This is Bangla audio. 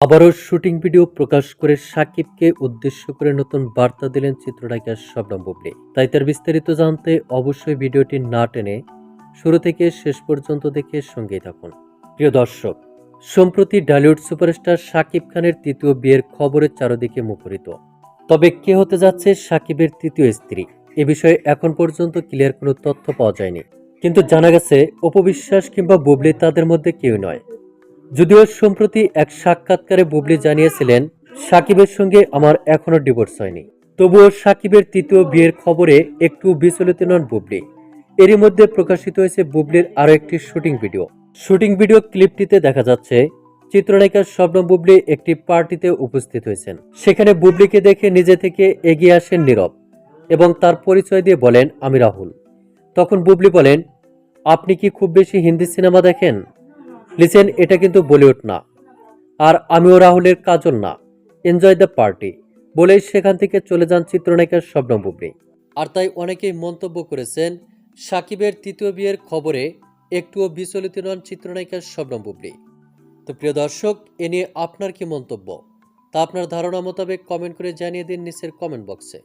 আবারও শুটিং ভিডিও প্রকাশ করে সাকিবকে উদ্দেশ্য করে নতুন বার্তা দিলেন চিত্রনায়িকা শবনম বুবলি। তাই তার বিস্তারিত জানতে অবশ্যই ভিডিওটি না টেনে শুরু থেকে শেষ পর্যন্ত দেখে সঙ্গেই থাকুন। প্রিয় দর্শক, সম্প্রতি ডালিউড সুপারস্টার সাকিব খানের তৃতীয় বিয়ের খবরের চারদিকে মুখরিত। তবে কে হতে যাচ্ছে সাকিবের তৃতীয় স্ত্রী? এ বিষয়ে এখন পর্যন্ত ক্লিয়ার কোনো তথ্য পাওয়া যায়নি। কিন্তু জানা গেছে, অপবিশ্বাস কিংবা বুবলি তাদের মধ্যে কেউ নয়। যদিও সম্প্রতি এক সাক্ষাৎকারে বুবলি জানিয়েছিলেন, সাকিবের সঙ্গে আমার এখনও ডিভোর্স হয়নি। তবুও সাকিবের তৃতীয় বিয়ের খবরে একটু বিচলিত নন বুবলি। এরই মধ্যে প্রকাশিত হয়েছে বুবলির আরও একটি শুটিং ভিডিও। শুটিং ভিডিও ক্লিপটিতে দেখা যাচ্ছে, চিত্রনায়িকা শবনম বুবলি একটি পার্টিতে উপস্থিত হয়েছেন। সেখানে বুবলিকে দেখে নিজে থেকে এগিয়ে আসেন নীরব এবং তার পরিচয় দিয়ে বলেন, আমি রাহুল। তখন বুবলি বলেন, আপনি কি খুব বেশি হিন্দি সিনেমা দেখেন? লিসেন, এটা কিন্তু বলিউড না। আর আমিও রাহুলের কাজল না। Enjoy the party. বলেই সেখান থেকে চলে যান চিত্রনায়িকা শবনম আর তাই অনেকেই মন্তব্য করেছেন, সাকিবের তৃতীয় বিয়ের খবরে একটুও বিচলিত নন চিত্রনায়িকা শবনম তো প্রিয় দর্শক, এ নিয়ে আপনার কি মন্তব্য? তা আপনার ধারণা মোতাবেক কমেন্ট করে জানিয়ে দিন নিচের কমেন্ট বক্সে।